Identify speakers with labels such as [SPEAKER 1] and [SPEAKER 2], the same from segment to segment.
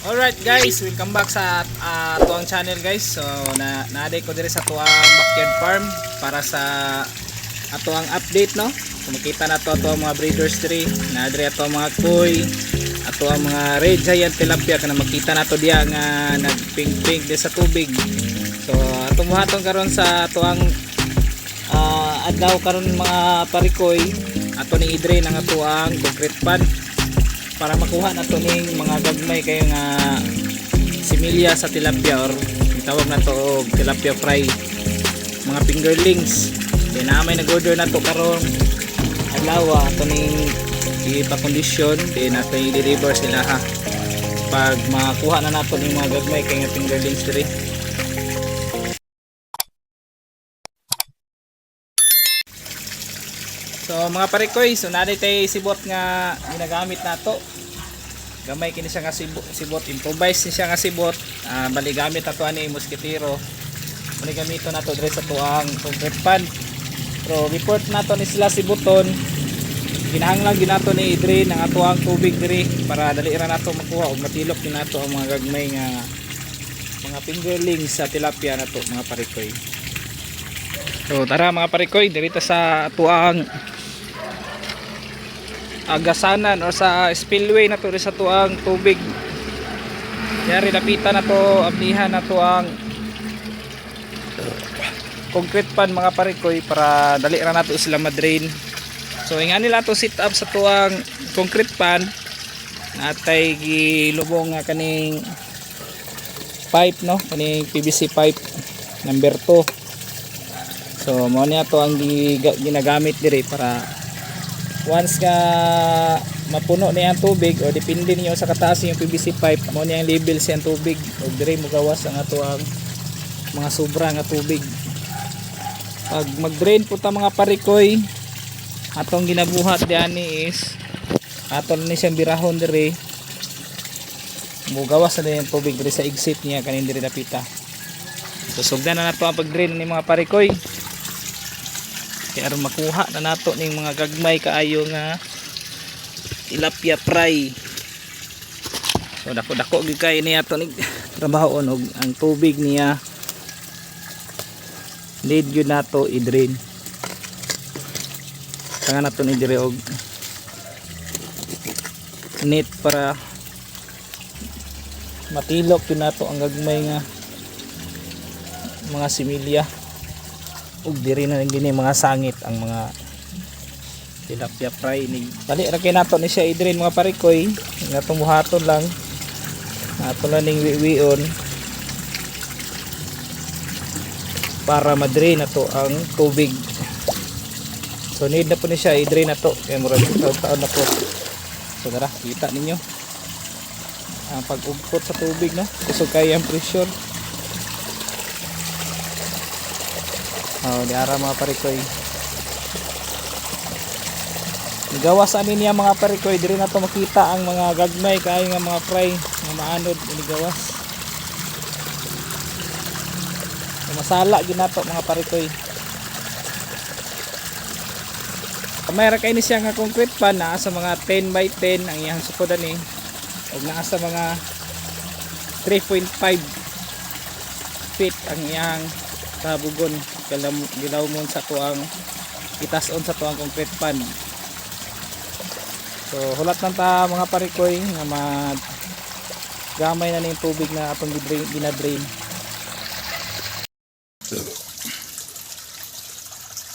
[SPEAKER 1] Alright guys, welcome back sa uh, tuang channel guys. So na naaday ko dire sa tuang backyard farm para sa atuang update no. So makita na to ato mga breeders dire, na dire ato mga koi, ato ang mga red giant tilapia kana makita na to diya nga nagping-ping di sa tubig. So ato buhaton karon sa tuang uh, adlaw karon mga parikoy ato ni Idre ng atuang concrete pad para makuha na to ning mga gagmay kayo nga similya sa tilapia or tawag na to og tilapia fry. Mga fingerlings. Then na may nag-order na to karon. Adlaw ato ning ipa-condition then ato i-deliver sila ha. Pag makuha na nato ning mga gagmay kay fingerlings diri So mga parikoy, so naday tay sibot nga ginagamit nato. Gamay kini siya nga sibot, sibot improvise ni siya nga sibot. Ah, bali gamit nato ani moskitero. Muni gamito nato dire sa tuang concrete pan. Pero report nato ni sila sibuton. Ginahanglan ginato ni Idre ng atuang tubig diri para dali ra nato makuha ug matilok din nato ang mga gagmay nga mga fingerlings sa tilapia nato mga parikoy. So tara mga parikoy, dirito sa tuang agasanan or sa spillway na to sa tuang tubig. Yari lapitan na to, ablihan na to ang concrete pan mga parikoy para dali ra nato sila madrain. So nga nila to sit up sa tuang concrete pan natay gilubong nga kaning pipe no kaning PVC pipe number 2 so mo niya to ang ginagamit diri para once nga mapuno na yung tubig o depende niyo sa kataas yung PVC pipe mo niya yung level sa tubig. O dire mo gawas ang ato ang mga sobra nga tubig. Pag mag drain po ta mga parikoy atong ginabuhat diani is aton ni siyang birahon dire. Mo gawas na yung tubig dire sa exit niya kanin dire dapita susugdan na nato ang pag drain ni mga parikoy kaya aron makuha na nato ning mga gagmay kaayo nga tilapia fry. So dako dako gyud kay niya to trabaho og ang tubig niya. Need yun nato i-drain. Kanga nato ni dire og net para matilok yun nato ang gagmay nga mga similya ug diri na gini mga sangit ang mga tilapia fry ni dali ra kay nato ni siya idrin mga parikoy. Nga tumuhaton lang. Ato lang ning wiwion. Para madrain na to ang tubig. So need na po ni siya i-drain na to. Kaya murag taon na po. So tara kita ninyo. Ang pag-ugkot sa tubig no? Kusog kaya ang pressure Oh, di ara mga parikoy. Gawas ani niya mga parikoy, diri na to makita ang mga gagmay kay nga mga fry nga maanod ini gawas. Masala gyud nato mga parikoy. Kamay kay ni siya nga concrete pan naa sa mga 10 by 10 ang iyang sukodan ni. Ug naa sa mga 3.5 feet ang iyang kabugon gilaw mo sa tuang itason sa tuang concrete pan. So hulat lang ta mga parikoy nga mag gamay na ning tubig na atong ginadrain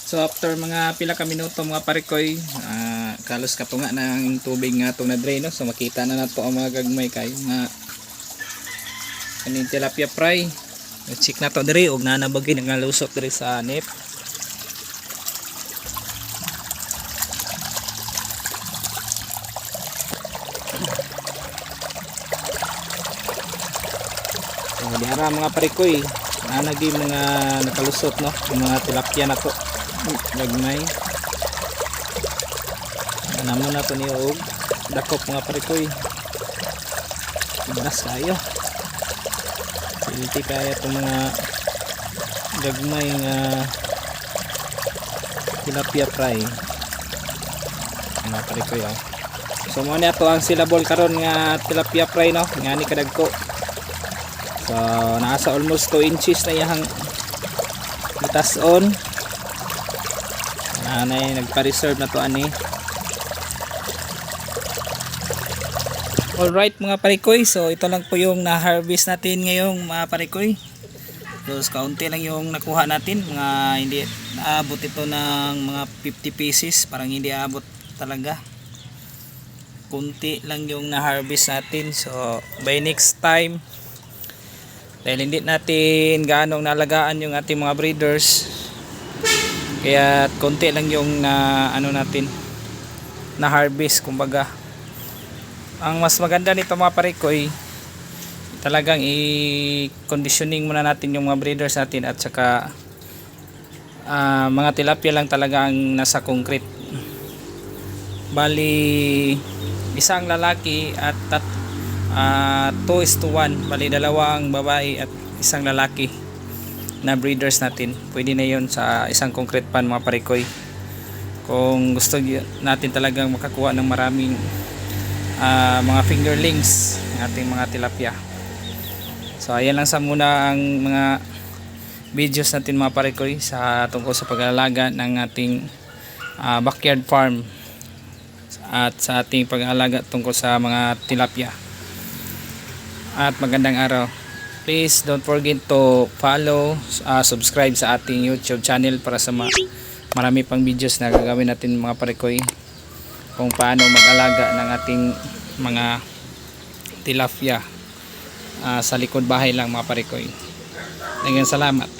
[SPEAKER 1] so after mga pila ka minuto mga parikoy ah, kalos katunga na ang tubig nga atong na drain no? so makita na nato ang mga gagmay kayo nga kaning tilapia fry check na to diri og nanabagi nga lusot diri sa nip. So, di ara mga parikoy nanagi mga nakalusot no? Yung mga tilapia na to. Gagmay naman na to ni og. Dakop mga parikoy. Ibas kayo Silti kaya itong mga gagmay nga tilapia fry mga parikoy oh. So mo ni ato ang silabol karon nga tilapia fry no, nga ni kadagko. So nasa almost 2 inches na iyang itas on. Nanay nagpa-reserve na to ani. Alright mga parikoy, so ito lang po yung na-harvest natin ngayong mga parikoy. So kaunti lang yung nakuha natin, mga hindi naabot ito ng mga 50 pieces, parang hindi aabot talaga. Kunti lang yung na-harvest natin, so by next time, dahil hindi natin gaanong nalagaan yung ating mga breeders, kaya konti lang yung na ano natin na harvest kumbaga ang mas maganda nito mga parikoy talagang i-conditioning muna natin yung mga breeders natin at saka ah, mga tilapia lang talaga ang nasa concrete. Bali isang lalaki at tat, ah, 2 is to 1 bali dalawang babae at isang lalaki na breeders natin. Pwede na yun sa isang concrete pan mga parikoy kung gusto natin talagang makakuha ng maraming ah, mga fingerlings ng ating mga tilapia. So ayan lang sa muna ang mga videos natin mga parikoy sa tungkol sa pag-aalaga ng ating ah, backyard farm at sa ating pag-aalaga tungkol sa mga tilapia. At magandang araw. Please don't forget to follow uh, subscribe sa ating youtube channel para sa ma- marami pang videos na gagawin natin mga parikoy kung paano mag-alaga ng ating mga tilapia ah, sa likod bahay lang mga parikoy. Dagang salamat.